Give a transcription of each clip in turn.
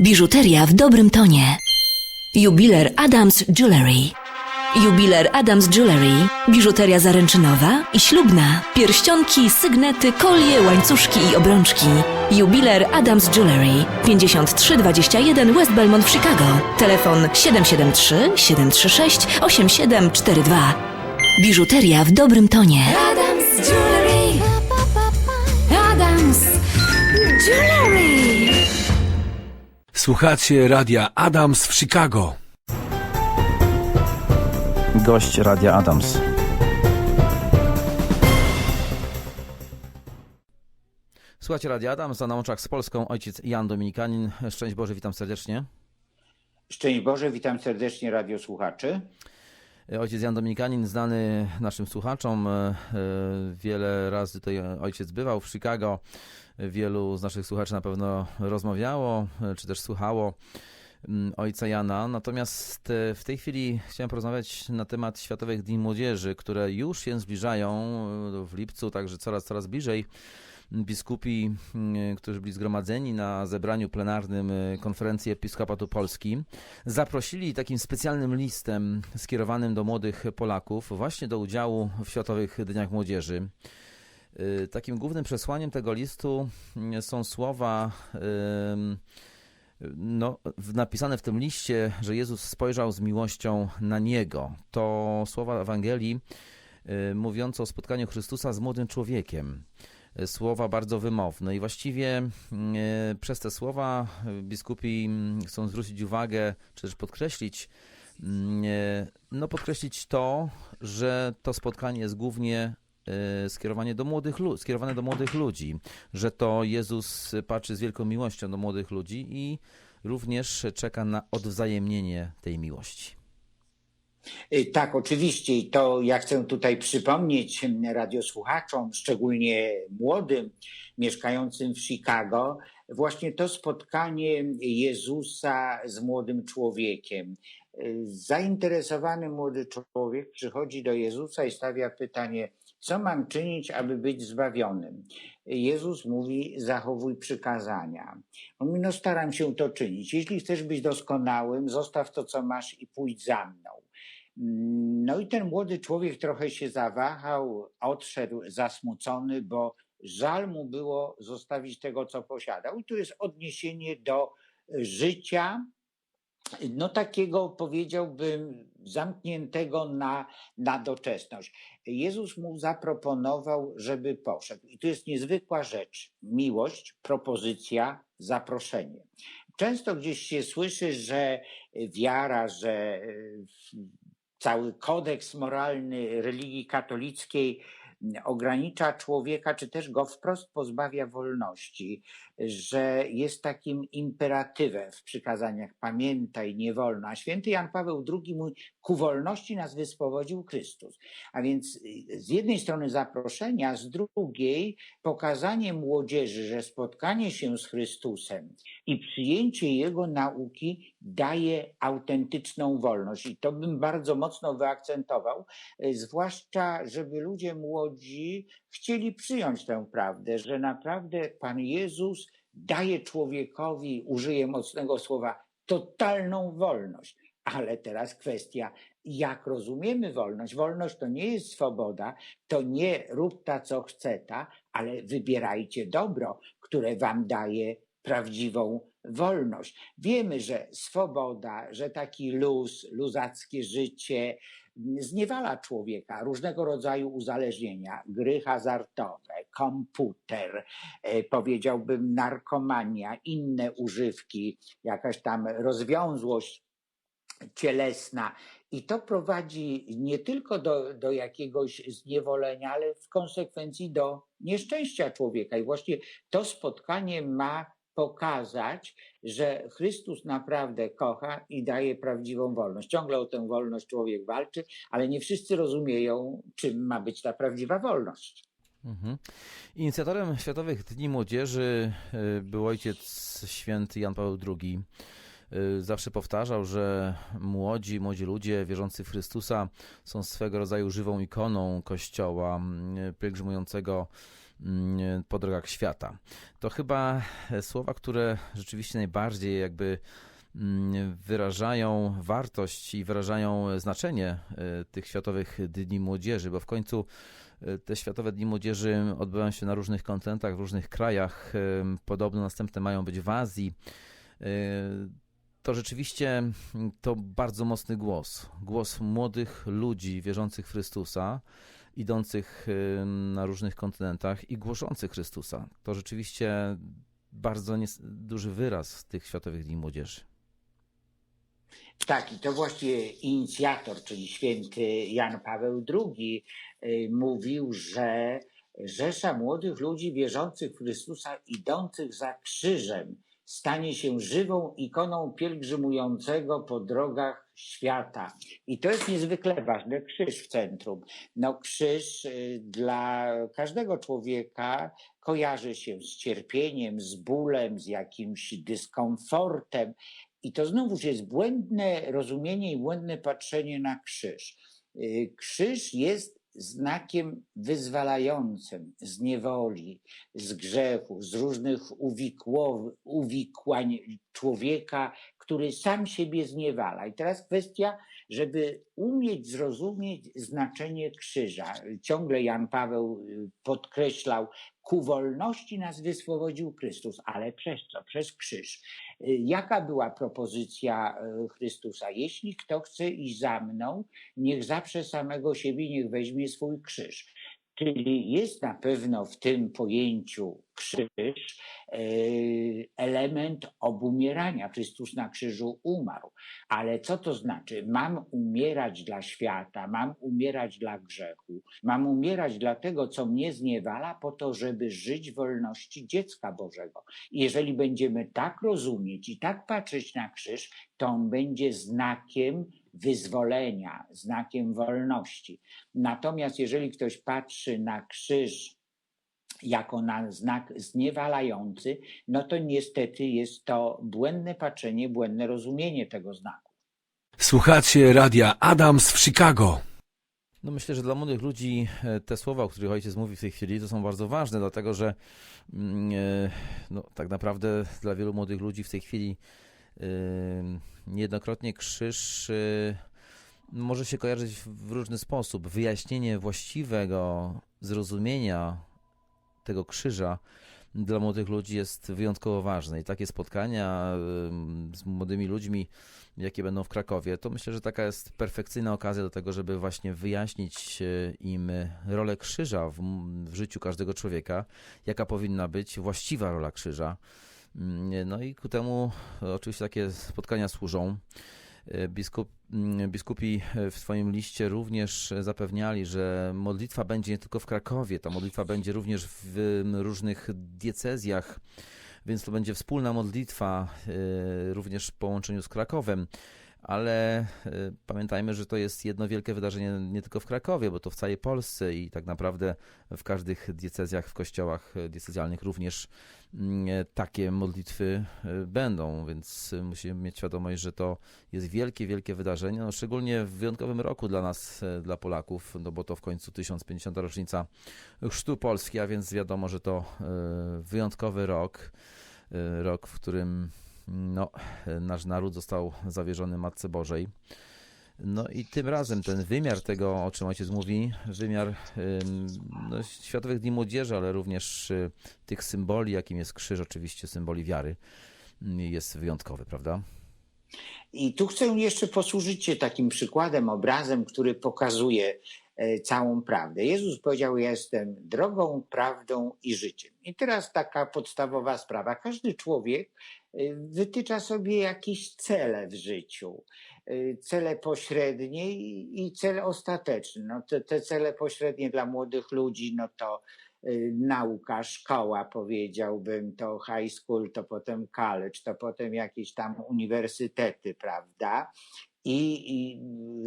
Biżuteria w dobrym tonie. Jubiler Adams Jewelry. Jubiler Adams Jewelry. Biżuteria zaręczynowa i ślubna. Pierścionki, sygnety, kolie, łańcuszki i obrączki. Jubiler Adams Jewelry. 5321 West Belmont w Chicago. Telefon 773 736 8742. Biżuteria w dobrym tonie. Adams Jewelry. Adams Jewelry. Słuchacie radia Adams w Chicago. Gość Radia Adams. Słuchajcie Radia Adams, a na łączach z Polską ojciec Jan Dominikanin. Szczęść Boże, witam serdecznie. Szczęść Boże, witam serdecznie radiosłuchaczy. Ojciec Jan Dominikanin, znany naszym słuchaczom, e, e, wiele razy tutaj ojciec bywał w Chicago. Wielu z naszych słuchaczy na pewno rozmawiało, e, czy też słuchało mm, ojca Jana. Natomiast w tej chwili chciałem porozmawiać na temat Światowych Dni Młodzieży, które już się zbliżają w lipcu, także coraz, coraz bliżej. Biskupi, mm, którzy byli zgromadzeni na zebraniu plenarnym e, Konferencji Episkopatu Polski, zaprosili takim specjalnym listem skierowanym do młodych Polaków właśnie do udziału w Światowych Dniach Młodzieży. Y, Takim głównym przesłaniem tego listu mm, są słowa no, napisane w tym liście, że Jezus spojrzał z miłością na niego. To słowa Ewangelii y, mówiące o spotkaniu Chrystusa z młodym człowiekiem. Y, Słowa bardzo wymowne i właściwie y, przez te słowa y, biskupi mm, chcą zwrócić uwagę, czy też podkreślić, mm, no podkreślić to, że to spotkanie jest głównie skierowanie do młodych, skierowane do młodych ludzi, że to Jezus patrzy z wielką miłością do młodych ludzi i również czeka na odwzajemnienie tej miłości. Y, Tak, oczywiście. I to ja chcę tutaj przypomnieć mm, radiosłuchaczom, szczególnie młodym, mieszkającym w Chicago, właśnie to spotkanie Jezusa z młodym człowiekiem. Y, Zainteresowany młody człowiek przychodzi do Jezusa i stawia pytanie, co mam czynić, aby być zbawionym? Jezus mówi, zachowuj przykazania. On mówi, no staram się to czynić. Jeśli chcesz być doskonałym, zostaw to, co masz i pójdź za mną. No i ten młody człowiek trochę się zawahał, odszedł zasmucony, bo żal mu było zostawić tego, co posiadał. I tu jest odniesienie do życia, no takiego powiedziałbym zamkniętego na, na doczesność. Jezus mu zaproponował, żeby poszedł. I tu jest niezwykła rzecz. Miłość, propozycja, zaproszenie. Często gdzieś się słyszy, że wiara, że cały kodeks moralny religii katolickiej ogranicza człowieka, czy też go wprost pozbawia wolności, że jest takim imperatywem w przykazaniach pamiętaj, nie wolno. A święty Jan Paweł II mówi, ku wolności nas wyspowodził Chrystus. A więc y, z jednej strony zaproszenia, z drugiej pokazanie młodzieży, że spotkanie się z Chrystusem i przyjęcie Jego nauki daje autentyczną wolność. I to bym bardzo mocno wyakcentował, y, zwłaszcza, żeby ludzie młodzi chcieli przyjąć tę prawdę, że naprawdę Pan Jezus daje człowiekowi, użyję mocnego słowa, totalną wolność. Ale teraz kwestia, jak rozumiemy wolność? Wolność to nie jest swoboda, to nie rób ta, co chce ta, ale wybierajcie dobro, które wam daje prawdziwą wolność. Wiemy, że swoboda, że taki luz, luzackie życie zniewala człowieka, różnego rodzaju uzależnienia, gry hazardowe, komputer, e, powiedziałbym narkomania, inne używki, jakaś tam rozwiązłość cielesna. I to prowadzi nie tylko do, do jakiegoś zniewolenia, ale w konsekwencji do nieszczęścia człowieka. I właśnie to spotkanie ma pokazać, że Chrystus naprawdę kocha i daje prawdziwą wolność. Ciągle o tę wolność człowiek walczy, ale nie wszyscy rozumieją, czym ma być ta prawdziwa wolność. Mhm. Inicjatorem Światowych Dni Młodzieży y, był ojciec święty Jan Paweł II. Y, Zawsze powtarzał, że młodzi, młodzi ludzie wierzący w Chrystusa są swego rodzaju żywą ikoną Kościoła y, pielgrzymującego po drogach świata. To chyba e, słowa, które rzeczywiście najbardziej jakby mm, wyrażają wartość i wyrażają znaczenie e, tych Światowych Dni Młodzieży, bo w końcu e, te Światowe Dni Młodzieży odbywają się na różnych kontynentach, w różnych krajach. E, Podobno następne mają być w Azji. E, To rzeczywiście mm, to bardzo mocny głos. Głos młodych ludzi wierzących w Chrystusa, idących na różnych kontynentach i głoszących Chrystusa. To rzeczywiście bardzo duży wyraz tych Światowych Dni Młodzieży. Tak, i to właśnie inicjator, czyli święty Jan Paweł II, y, mówił, że Rzesza młodych ludzi wierzących w Chrystusa, idących za krzyżem, stanie się żywą ikoną pielgrzymującego po drogach świata. I to jest niezwykle ważne, krzyż w centrum. No, krzyż y, dla każdego człowieka kojarzy się z cierpieniem, z bólem, z jakimś dyskomfortem. I to znowuż jest błędne rozumienie i błędne patrzenie na krzyż. Y, Krzyż jest znakiem wyzwalającym z niewoli, z grzechu, z różnych uwikłań człowieka, który sam siebie zniewala. I teraz kwestia, żeby umieć zrozumieć znaczenie krzyża. Ciągle Jan Paweł y, podkreślał, ku wolności nas wyswobodził Chrystus, ale przez co? Przez krzyż. Y, Jaka była propozycja y, Chrystusa? Jeśli kto chce iść za mną, niech zaprze samego siebie, niech weźmie swój krzyż. Czyli jest na pewno w tym pojęciu krzyż e, element obumierania. Chrystus na krzyżu umarł. Ale co to znaczy? Mam umierać dla świata, mam umierać dla grzechu, mam umierać dla tego, co mnie zniewala, po to, żeby żyć wolności dziecka Bożego. Jeżeli będziemy tak rozumieć i tak patrzeć na krzyż, to on będzie znakiem wyzwolenia, znakiem wolności. Natomiast jeżeli ktoś patrzy na krzyż jako na znak zniewalający, no to niestety jest to błędne patrzenie, błędne rozumienie tego znaku. Słuchacie radia Adams w Chicago. No myślę, że dla młodych ludzi e, te słowa, o których ojciec mówi w tej chwili, to są bardzo ważne, dlatego że mm, e, no, tak naprawdę dla wielu młodych ludzi w tej chwili niejednokrotnie krzyż e, może się kojarzyć w różny sposób. Wyjaśnienie właściwego zrozumienia tego krzyża dla młodych ludzi jest wyjątkowo ważne i takie spotkania z młodymi ludźmi, jakie będą w Krakowie, to myślę, że taka jest perfekcyjna okazja do tego, żeby właśnie wyjaśnić e, im rolę krzyża w, w życiu każdego człowieka, jaka powinna być właściwa rola krzyża. Mm, No i ku temu e, oczywiście takie spotkania służą. E, Biskup, mm, biskupi e, w swoim liście również zapewniali, że modlitwa będzie nie tylko w Krakowie, ta modlitwa będzie również w różnych diecezjach, więc to będzie wspólna modlitwa również w połączeniu z Krakowem. Ale pamiętajmy, że to jest jedno wielkie wydarzenie nie tylko w Krakowie, bo to w całej Polsce i tak naprawdę w każdych diecezjach, w kościołach diecezjalnych również takie modlitwy e, będą, więc e, musimy mieć świadomość, że to jest wielkie, wielkie wydarzenie, no, szczególnie w wyjątkowym roku dla nas, e, dla Polaków, no bo to w końcu 1050. rocznica chrztu Polski, a więc wiadomo, że to e, wyjątkowy rok, e, rok, w którym no, e, nasz naród został zawierzony Matce Bożej. No i tym razem ten wymiar tego, o czym ojciec mówi, wymiar ym, no, Światowych Dni Młodzieży, ale również y, tych symboli, jakim jest krzyż, oczywiście symboli wiary, y, jest wyjątkowy, prawda? I tu chcę jeszcze posłużyć się takim przykładem, obrazem, który pokazuje e, całą prawdę. Jezus powiedział: jestem drogą, prawdą i życiem. I teraz taka podstawowa sprawa. Każdy człowiek e, wytycza sobie jakieś cele w życiu. E, Cele pośrednie i cele ostateczne. No te, te cele pośrednie dla młodych ludzi, no to y, nauka, szkoła, powiedziałbym, to high school, to potem college, to potem jakieś tam uniwersytety, prawda? I, I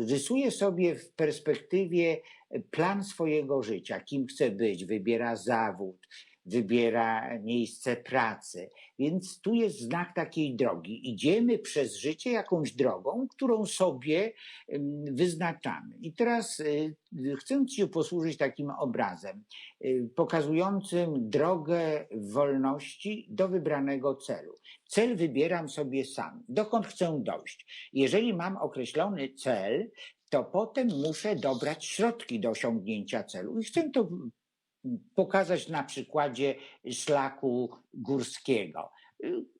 rysuje sobie w perspektywie plan swojego życia, kim chce być, wybiera zawód, wybiera miejsce pracy. Więc tu jest znak takiej drogi. Idziemy przez życie jakąś drogą, którą sobie wyznaczamy. I teraz y, chcę Ci posłużyć takim obrazem, y, pokazującym drogę wolności do wybranego celu. Cel wybieram sobie sam. Dokąd chcę dojść? Jeżeli mam określony cel, to potem muszę dobrać środki do osiągnięcia celu. I chcę to pokazać na przykładzie szlaku górskiego.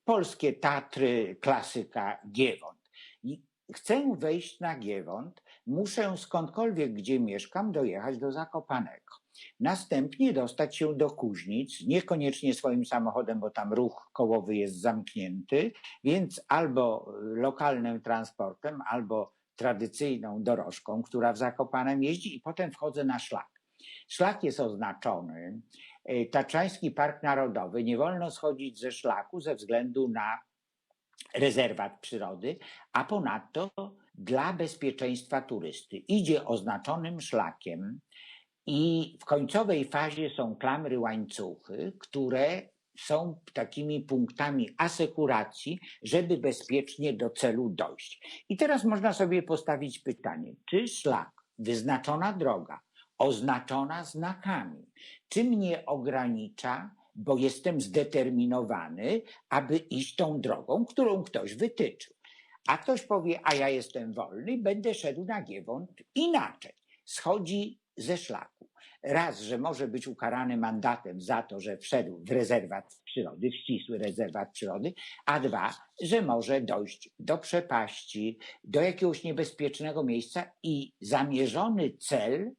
Polskie Tatry, klasyka Giewont. I chcę wejść na Giewont, muszę skądkolwiek, gdzie mieszkam, dojechać do Zakopanego. Następnie dostać się do Kuźnic, niekoniecznie swoim samochodem, bo tam ruch kołowy jest zamknięty, więc albo lokalnym transportem, albo tradycyjną dorożką, która w Zakopanem jeździ i potem wchodzę na szlak. Szlak jest oznaczony. Y, Tatrzański Park Narodowy nie wolno schodzić ze szlaku ze względu na rezerwat przyrody, a ponadto dla bezpieczeństwa turysty. Idzie oznaczonym szlakiem i w końcowej fazie są klamry łańcuchy, które są takimi punktami asekuracji, żeby bezpiecznie do celu dojść. I teraz można sobie postawić pytanie, czy szlak, wyznaczona droga, oznaczona znakami, czy mnie ogranicza, bo jestem zdeterminowany, aby iść tą drogą, którą ktoś wytyczył. A ktoś powie, a ja jestem wolny, będę szedł na Giewont inaczej. Schodzi ze szlaku. Raz, że może być ukarany mandatem za to, że wszedł w rezerwat przyrody, w ścisły rezerwat przyrody, a dwa, że może dojść do przepaści, do jakiegoś niebezpiecznego miejsca i zamierzony cel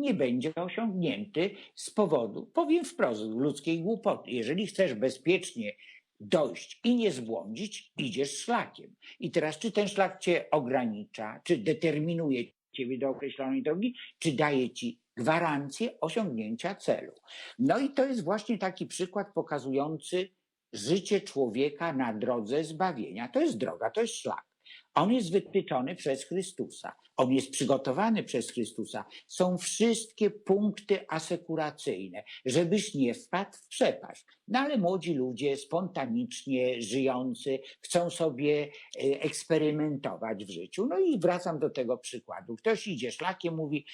nie będzie osiągnięty z powodu, powiem wprost, ludzkiej głupoty. Jeżeli chcesz bezpiecznie dojść i nie zbłądzić, idziesz szlakiem. I teraz, czy ten szlak cię ogranicza, czy determinuje ciebie do określonej drogi, czy daje ci gwarancję osiągnięcia celu. No i to jest właśnie taki przykład pokazujący życie człowieka na drodze zbawienia. To jest droga, to jest szlak. On jest wytyczony przez Chrystusa. On jest przygotowany przez Chrystusa. Są wszystkie punkty asekuracyjne, żebyś nie wpadł w przepaść. No ale młodzi ludzie, spontanicznie żyjący, chcą sobie e, eksperymentować w życiu. No i wracam do tego przykładu. Ktoś idzie szlakiem, mówi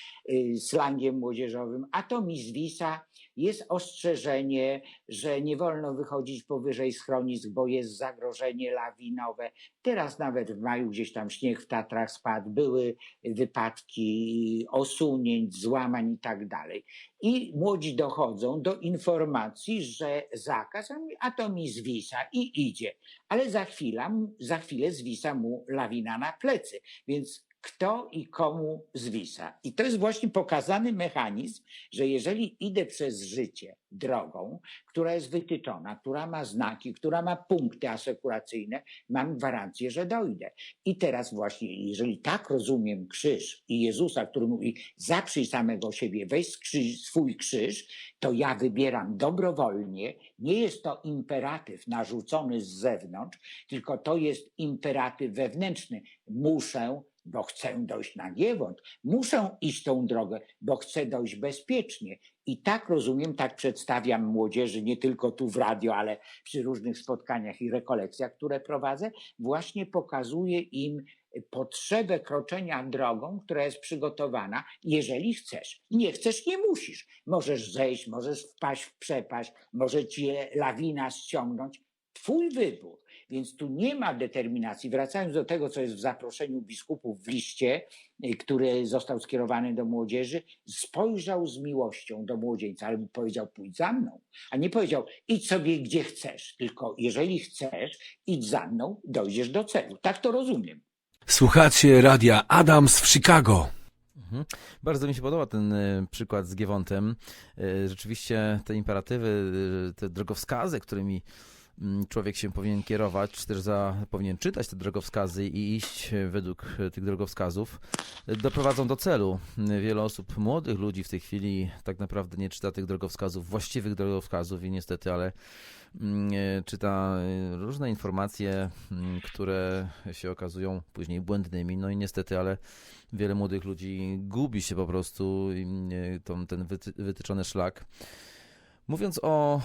slangiem młodzieżowym, a to mi zwisa, jest ostrzeżenie, że nie wolno wychodzić powyżej schronisk, bo jest zagrożenie lawinowe. Teraz nawet w maju gdzieś tam śnieg w Tatrach spadł, były wypadki osunięć, złamań i tak dalej. I młodzi dochodzą do informacji, że zakaz, a to mi zwisa i idzie. Ale za chwilę, za chwilę zwisa mu lawina na plecy. Więc kto i komu zwisa. I to jest właśnie pokazany mechanizm, że jeżeli idę przez życie drogą, która jest wytyczona, która ma znaki, która ma punkty asekuracyjne, mam gwarancję, że dojdę. I teraz właśnie, jeżeli tak rozumiem krzyż i Jezusa, który mówi zaprzyj samego siebie, weź krzyż, swój krzyż, to ja wybieram dobrowolnie. Nie jest to imperatyw narzucony z zewnątrz, tylko to jest imperatyw wewnętrzny. Muszę bo chcę dojść na Giewont, muszę iść tą drogę, bo chcę dojść bezpiecznie. I tak rozumiem, tak przedstawiam młodzieży, nie tylko tu w radio, ale przy różnych spotkaniach i rekolekcjach, które prowadzę, właśnie pokazuję im potrzebę kroczenia drogą, która jest przygotowana, jeżeli chcesz. Nie chcesz, nie musisz. Możesz zejść, możesz wpaść w przepaść, może cię lawina ściągnąć. Twój wybór. Więc tu nie ma determinacji. Wracając do tego, co jest w zaproszeniu biskupów w liście, y, który został skierowany do młodzieży, spojrzał z miłością do młodzieńca, ale powiedział: pójdź za mną. A nie powiedział: idź sobie gdzie chcesz, tylko jeżeli chcesz, idź za mną, dojdziesz do celu. Tak to rozumiem. Słuchacie radia Adams w Chicago. Mhm. Bardzo mi się podoba ten y, przykład z Giewontem. Y, Rzeczywiście te imperatywy, te drogowskazy, którymi człowiek się powinien kierować, czy też za, powinien czytać te drogowskazy i iść według tych drogowskazów, doprowadzą do celu. Wiele osób, młodych ludzi w tej chwili tak naprawdę nie czyta tych drogowskazów, właściwych drogowskazów i niestety, ale mm, e, czyta e, różne informacje, mm, które się okazują później błędnymi. No i niestety, ale wiele młodych ludzi gubi się po prostu e, tą, ten wyty, wytyczony szlak Mówiąc o,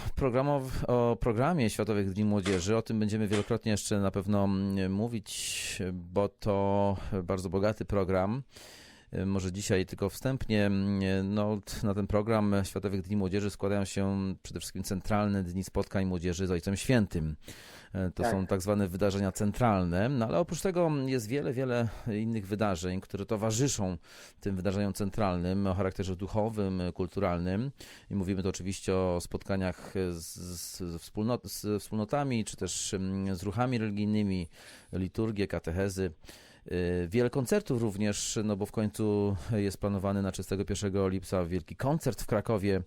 o programie Światowych Dni Młodzieży, o tym będziemy wielokrotnie jeszcze na pewno mm, mówić, bo to bardzo bogaty program. Może dzisiaj tylko wstępnie, mm, no, na ten program Światowych Dni Młodzieży składają się przede wszystkim centralne dni spotkań młodzieży z Ojcem Świętym. Y, To Tak. są tak zwane wydarzenia centralne, no ale oprócz tego jest wiele, wiele innych wydarzeń, które towarzyszą tym wydarzeniom centralnym o charakterze duchowym, kulturalnym. I mówimy tu oczywiście o spotkaniach z, z, ze wspólnot, z wspólnotami, czy też mm, z ruchami religijnymi, liturgie, katechezy. Y, Wiele koncertów również, no bo w końcu jest planowany na 31 lipca wielki koncert w Krakowie,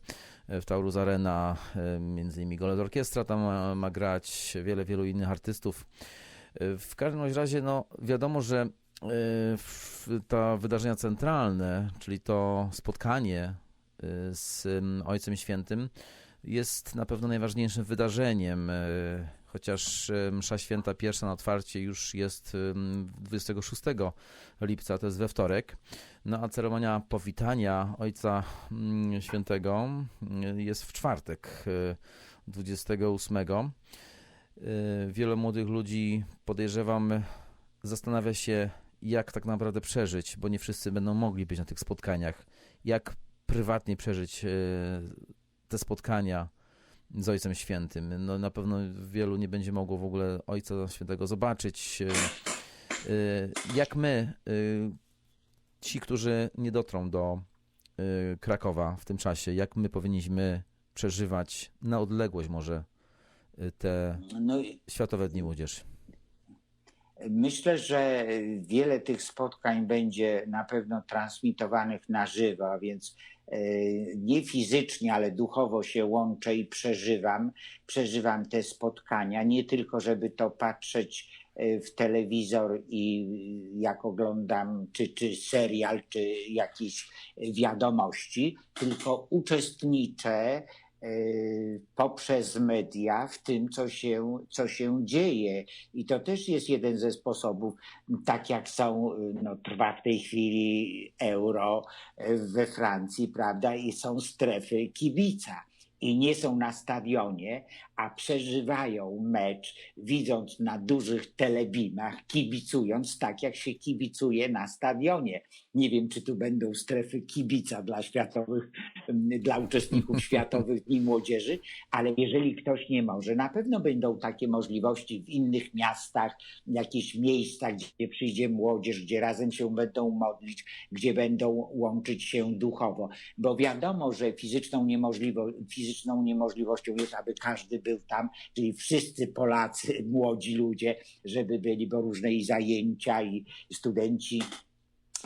w Taurus Arena, y, między innymi Goled Orkiestra tam ma, ma grać, wiele, wielu innych artystów. W każdym razie, no wiadomo, że ta wydarzenia centralne, czyli to spotkanie z ym, Ojcem Świętym jest na pewno najważniejszym wydarzeniem, chociaż y, msza święta pierwsza na otwarcie już jest ym, 26 lipca, to jest we wtorek, no a ceremonia powitania Ojca mm, Świętego y, jest w czwartek, y, 28. Y, Wielu młodych ludzi, podejrzewam, zastanawia się, jak tak naprawdę przeżyć, bo nie wszyscy będą mogli być na tych spotkaniach. Jak prywatnie przeżyć e, te spotkania z Ojcem Świętym. No, na pewno wielu nie będzie mogło w ogóle Ojca Świętego zobaczyć. E, e, Jak my, e, ci, którzy nie dotrą do Krakowa w tym czasie, jak my powinniśmy przeżywać na odległość może te No, Światowe Dni Młodzieży. myślę, że wiele tych spotkań będzie na pewno transmitowanych na żywo, a więc nie fizycznie, ale duchowo się łączę i przeżywam. Przeżywam te spotkania, nie tylko, żeby to patrzeć e, w telewizor i jak oglądam, czy, czy serial, czy jakieś wiadomości, tylko uczestniczę e, poprzez media w tym, co się, co się dzieje. I to też jest jeden ze sposobów, tak jak są, no, trwa w tej chwili euro e, we Francji, prawda, i są strefy kibica. I nie są na stadionie, a przeżywają mecz, widząc na dużych telebimach, kibicując tak, jak się kibicuje na stadionie. Nie wiem, czy tu będą strefy kibica dla światowych, dla uczestników Światowych Dni Młodzieży, ale jeżeli ktoś nie może, na pewno będą takie możliwości w innych miastach, jakichś miejscach, gdzie przyjdzie młodzież, gdzie razem się będą modlić, gdzie będą łączyć się duchowo. Bo wiadomo, że fizyczną, niemożliwo, fizyczną niemożliwością jest, aby każdy był tam, czyli wszyscy Polacy, młodzi ludzie, żeby byli, bo różne i zajęcia, i studenci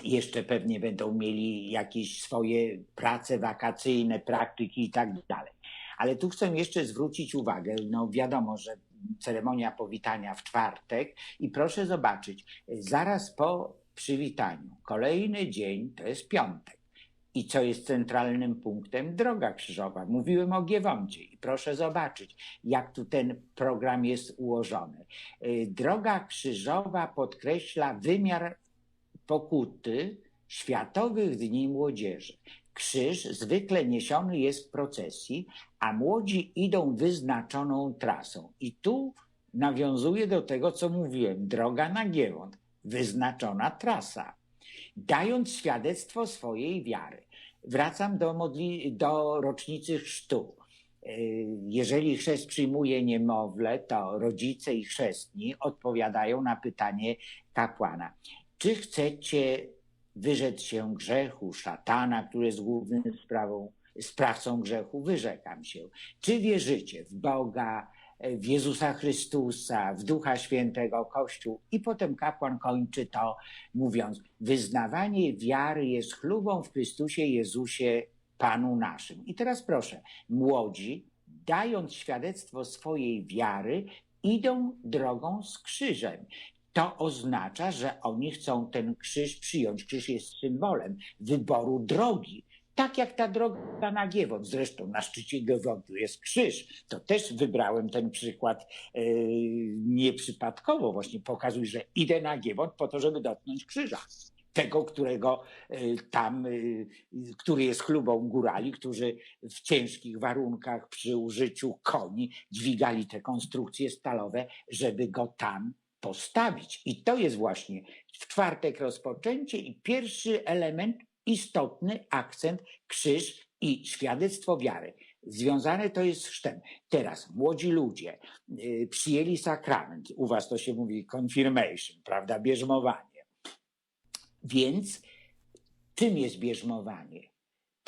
jeszcze pewnie będą mieli jakieś swoje prace wakacyjne, praktyki i tak dalej. Ale tu chcę jeszcze zwrócić uwagę, no wiadomo, że ceremonia powitania w czwartek i proszę zobaczyć, zaraz po przywitaniu, kolejny dzień to jest piątek. I co jest centralnym punktem? Droga krzyżowa. Mówiłem o Giewoncie i proszę zobaczyć, jak tu ten program jest ułożony. Y, Droga krzyżowa podkreśla wymiar pokuty Światowych Dni Młodzieży. Krzyż zwykle niesiony jest w procesji, a młodzi idą wyznaczoną trasą. I tu nawiązuję do tego, co mówiłem. Droga na Giewont, wyznaczona trasa. Dając świadectwo swojej wiary. Wracam do, modli- do rocznicy chrztu. Y, Jeżeli chrzest przyjmuje niemowlę, to rodzice i chrzestni odpowiadają na pytanie kapłana. Czy chcecie wyrzec się grzechu, szatana, który jest głównym sprawą, sprawcą grzechu? Wyrzekam się. Czy wierzycie w Boga, w Jezusa Chrystusa, w Ducha Świętego, Kościół? I potem kapłan kończy to mówiąc, wyznawanie wiary jest chlubą w Chrystusie Jezusie, Panu naszym. I teraz proszę, młodzi, dając świadectwo swojej wiary, idą drogą z krzyżem. To oznacza, że oni chcą ten krzyż przyjąć. Krzyż jest symbolem wyboru drogi. Tak jak ta droga na Giewont. Zresztą na szczycie Giewontu jest krzyż. To też wybrałem ten przykład yy, nieprzypadkowo. Właśnie pokazuj, że idę na Giewont po to, żeby dotknąć krzyża. tego, którego y, tam, y, który jest chlubą górali, którzy w ciężkich warunkach przy użyciu koni dźwigali te konstrukcje stalowe, żeby go tam postawić. I to jest właśnie w czwartek rozpoczęcie i pierwszy element, istotny akcent, krzyż i świadectwo wiary. Związane to jest z chrztem. Teraz młodzi ludzie y, przyjęli sakrament. U was to się mówi confirmation, prawda? Bierzmowanie. Więc czym jest bierzmowanie?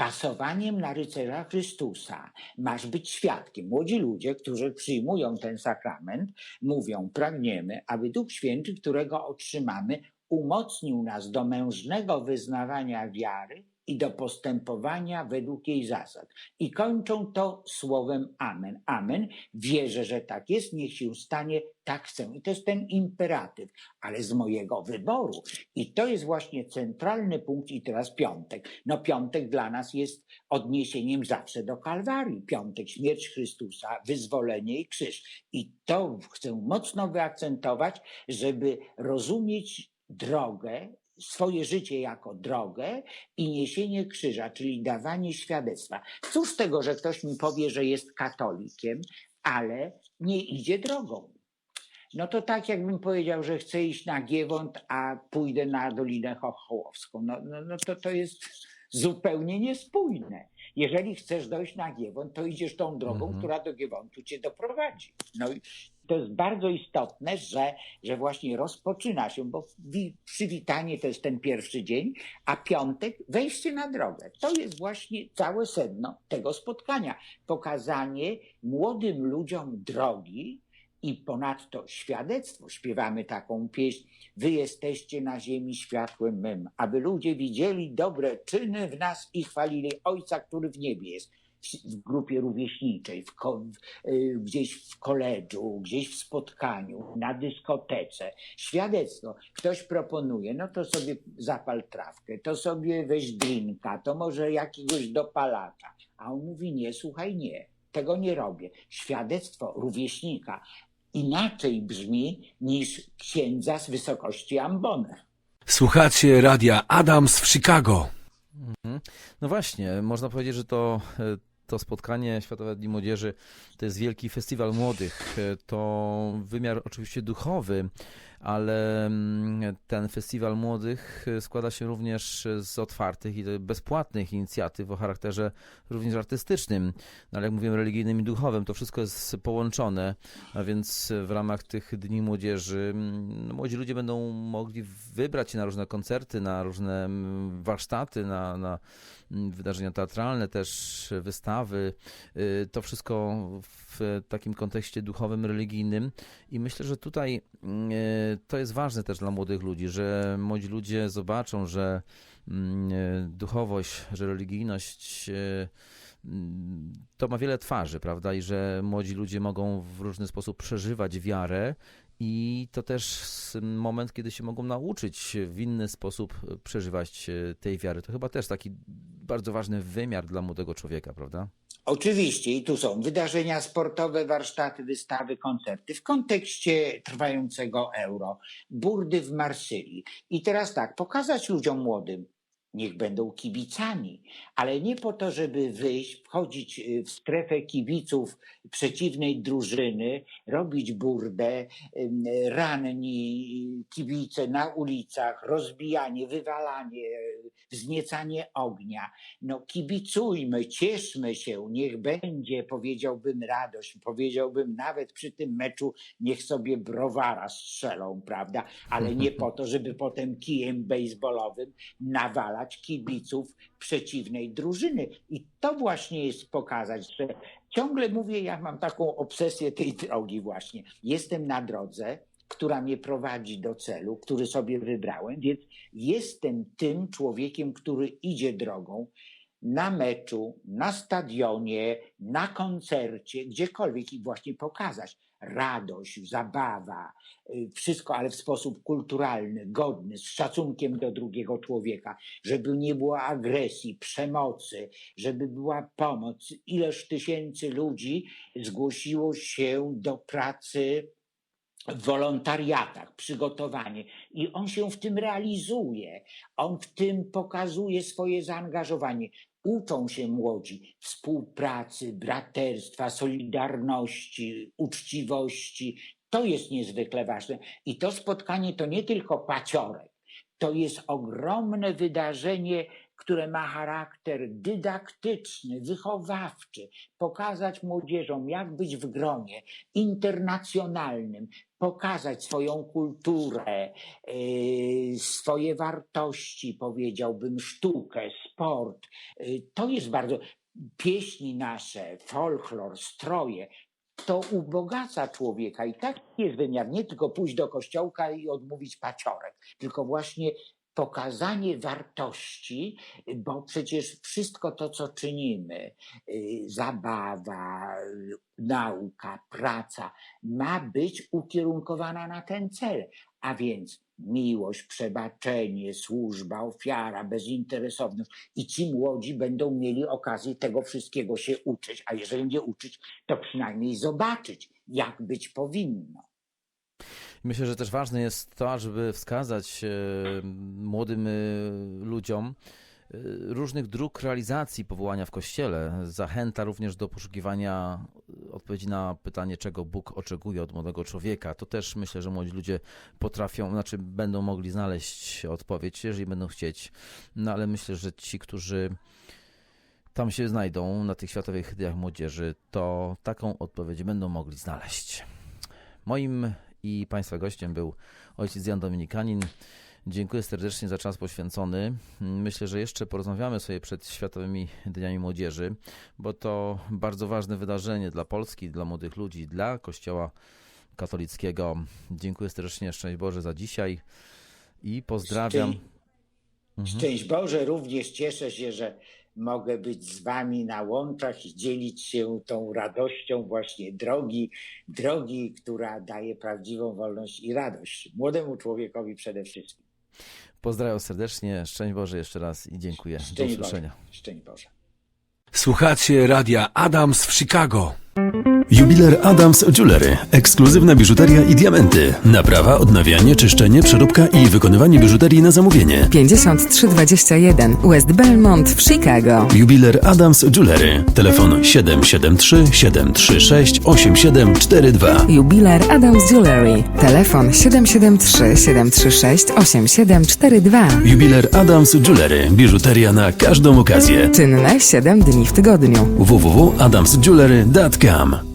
Pasowaniem na rycerza Chrystusa. Masz być świadkiem. Młodzi ludzie, którzy przyjmują ten sakrament, mówią: Pragniemy, aby Duch Święty, którego otrzymamy, umocnił nas do mężnego wyznawania wiary i do postępowania według jej zasad. I kończą to słowem Amen. Amen. Wierzę, że tak jest, niech się stanie, tak chcę. I to jest ten imperatyw, ale z mojego wyboru. I to jest właśnie centralny punkt. I teraz piątek. No, piątek dla nas jest odniesieniem zawsze do Kalwarii. Piątek, śmierć Chrystusa, wyzwolenie i krzyż. I to chcę mocno wyakcentować, żeby rozumieć drogę, swoje życie jako drogę i niesienie krzyża, czyli dawanie świadectwa. Cóż z tego, że ktoś mi powie, że jest katolikiem, ale nie idzie drogą. No to tak, jakbym powiedział, że chcę iść na Giewont, a pójdę na Dolinę Chochołowską. No, no, no to to jest zupełnie niespójne. Jeżeli chcesz dojść na Giewont, to idziesz tą drogą, Mhm. która do Giewontu cię doprowadzi. No i to jest bardzo istotne, że, że właśnie rozpoczyna się, bo wi- przywitanie to jest ten pierwszy dzień, a piątek wejście na drogę. To jest właśnie całe sedno tego spotkania. Pokazanie młodym ludziom drogi i ponadto świadectwo. Śpiewamy taką pieśń. Wy jesteście na ziemi światłem mym, aby ludzie widzieli dobre czyny w nas i chwalili Ojca, który w niebie jest. W- W grupie rówieśniczej, w w, y, gdzieś w koledżu, gdzieś w spotkaniu, na dyskotece. Świadectwo. Ktoś proponuje, no to sobie zapal trawkę, to sobie weź drinka, to może jakiegoś dopalacza. A on mówi, nie, słuchaj, nie, tego nie robię. Świadectwo rówieśnika inaczej brzmi niż księdza z wysokości ambony. Słuchacie radia Adams w Chicago. No właśnie, można powiedzieć, że to, e, to spotkanie Światowe Dni Młodzieży to jest wielki festiwal młodych. E, To wymiar oczywiście duchowy, ale mm, ten festiwal młodych e, składa się również z otwartych i bezpłatnych inicjatyw o charakterze również artystycznym, no ale jak mówiłem, religijnym i duchowym. To wszystko jest połączone, a więc w ramach tych Dni Młodzieży mm, no, młodzi ludzie będą mogli wybrać się na różne koncerty, na różne mm, warsztaty, na, na wydarzenia teatralne, też wystawy. Y, To wszystko w takim kontekście duchowym, religijnym. I myślę, że tutaj mm, y, to jest ważne też dla młodych ludzi, że młodzi ludzie zobaczą, że mm, y, duchowość, że religijność mm, to ma wiele twarzy, prawda? I że młodzi ludzie mogą w różny sposób przeżywać wiarę. I to też moment, kiedy się mogą nauczyć w inny sposób przeżywać e, tej wiary. To chyba też taki bardzo ważny wymiar dla młodego człowieka, prawda? Oczywiście, i tu są wydarzenia sportowe, warsztaty, wystawy, koncerty w kontekście trwającego euro, burdy w Marsylii. I teraz tak, pokazać ludziom młodym, niech będą kibicami, ale nie po to, żeby wyjść, wchodzić y, w strefę kibiców przeciwnej drużyny, robić burdę, ranni kibice na ulicach, rozbijanie, wywalanie, wzniecanie ognia. No kibicujmy, cieszmy się, niech będzie, powiedziałbym, radość, powiedziałbym nawet przy tym meczu, niech sobie browara strzelą, prawda? Ale nie po to, żeby potem kijem baseballowym nawalać kibiców przeciwnej drużyny. I to właśnie jest pokazać, że ciągle mówię, ja mam taką obsesję tej drogi właśnie. Jestem na drodze, która mnie prowadzi do celu, który sobie wybrałem, więc jestem tym człowiekiem, który idzie drogą na meczu, na stadionie, na koncercie, gdziekolwiek i właśnie pokazać radość, zabawa, y, wszystko, ale w sposób kulturalny, godny, z szacunkiem do drugiego człowieka, żeby nie było agresji, przemocy, żeby była pomoc. Ileż tysięcy ludzi zgłosiło się do pracy w wolontariatach, przygotowanie i on się w tym realizuje. On w tym pokazuje swoje zaangażowanie. Uczą się młodzi współpracy, braterstwa, solidarności, uczciwości. To jest niezwykle ważne. I to spotkanie to nie tylko paciorek, to jest ogromne wydarzenie, które ma charakter dydaktyczny, wychowawczy, pokazać młodzieżom, jak być w gronie internacjonalnym, pokazać swoją kulturę, yy, swoje wartości, powiedziałbym, sztukę, sport. Yy, To jest bardzo. Pieśni nasze, folklor, stroje, to ubogaca człowieka i tak jest wymiar. Nie tylko pójść do kościołka i odmówić paciorek, tylko właśnie pokazanie wartości, bo przecież wszystko to, co czynimy, y, zabawa, nauka, praca, ma być ukierunkowana na ten cel, a więc miłość, przebaczenie, służba, ofiara, bezinteresowność. I ci młodzi będą mieli okazję tego wszystkiego się uczyć, a jeżeli nie uczyć, to przynajmniej zobaczyć, jak być powinno. Myślę, że też ważne jest to, żeby wskazać e, młodym e, ludziom e, różnych dróg realizacji powołania w kościele. Zachęta również do poszukiwania odpowiedzi na pytanie, czego Bóg oczekuje od młodego człowieka. To też myślę, że młodzi ludzie potrafią, znaczy będą mogli znaleźć odpowiedź, jeżeli będą chcieć. No ale myślę, że ci, którzy tam się znajdą na tych światowych dniach młodzieży, to taką odpowiedź będą mogli znaleźć. Moim i Państwa gościem był ojciec Jan Dominikanin. Dziękuję serdecznie za czas poświęcony. Myślę, że jeszcze porozmawiamy sobie przed Światowymi Dniami Młodzieży, bo to bardzo ważne wydarzenie dla Polski, dla młodych ludzi, dla Kościoła katolickiego. Dziękuję serdecznie, szczęść Boże za dzisiaj i pozdrawiam. Szczęść, szczęść Boże, również cieszę się, że mogę być z Wami na łączach i dzielić się tą radością właśnie drogi, drogi, która daje prawdziwą wolność i radość młodemu człowiekowi przede wszystkim. Pozdrawiam serdecznie, szczęść Boże jeszcze raz i dziękuję. Do Szczęść usłyszenia. Boże. Szczęść Boże. Słuchacie radia Adams w Chicago. Jubiler Adams Jewelry. Ekskluzywna biżuteria i diamenty. Naprawa, odnawianie, czyszczenie, przeróbka i wykonywanie biżuterii na zamówienie. 5321 West Belmont w Chicago. Jubiler Adams Jewelry. Telefon 773 736 8742. Jubiler Adams Jewelry. Telefon 773 736 8742. Jubiler Adams Jewelry. Biżuteria na każdą okazję. Czynne 7 dni w tygodniu. www.adamsjewelry.com Come.